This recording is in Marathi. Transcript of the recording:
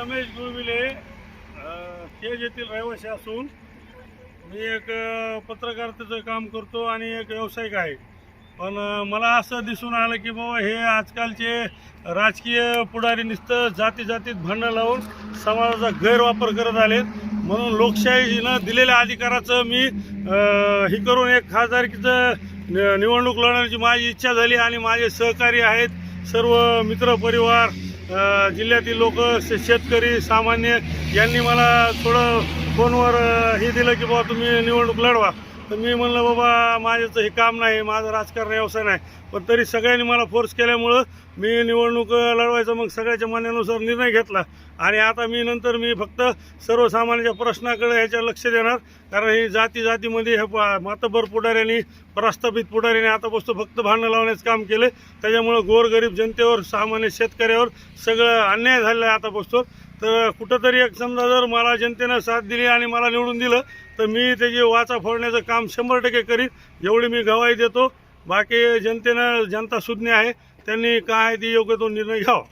रमेश गुळविले केज येथील रहिवासी असून मी एक पत्रकारतेचं पत्रकारितेचं काम करतो आणि एक व्यावसायिक आहे. पण मला असं दिसून आलं की बाबा हे आजकालचे राजकीय पुढारी नुसतं जाती जातीत भांडणं लावून समाजाचा गैरवापर करत आलेत. म्हणून लोकशाहीनं दिलेल्या अधिकाराचं मी हे करून एक खासदारकीचं नि- निवडणूक लढवण्याची माझी इच्छा झाली आणि माझे सहकारी आहेत सर्व मित्रपरिवार जिल्ह्यातील लोक शेतकरी सामान्य यांनी मला थोडं फोनवर हे दिलं की बाबा तुम्ही निवडणूक लढवा. तर मी म्हणलं बाबा माझ्याचं हे काम नाही माझं राजकारण व्यवसाय नाही. पण तरी सगळ्यांनी मला फोर्स केल्यामुळं मी निवडणूक लढवायचं लढवायचा मग सगळ्याच्या मान्यानुसार निर्णय घेतला. आणि आता मी नंतर मी फक्त सर्वसामान्यांच्या प्रश्नाकडे ह्याच्या लक्ष देणार. कारण ही जाती जातीमध्ये हे मातभर पुढाऱ्यांनी प्रस्थापित पुढाऱ्यांनी आतापासून फक्त भांडणं लावण्याचं काम केले. त्याच्यामुळं गोरगरीब जनतेवर सामान्य शेतकऱ्यावर सगळं अन्याय झालेला आहे आतापासून. तर कुठंतरी एक समजा जर मला जनतेनं साथ दिली आणि मला निवडून दिलं तर मी त्याची वाचा फोडण्याचं काम शंभर टक्के करीन एवढी मी गवाही देतो. बाकी जनतेनं जनता सुज्ञ आहे त्यांनी काय ती योग्य तो निर्णय घ्यावा.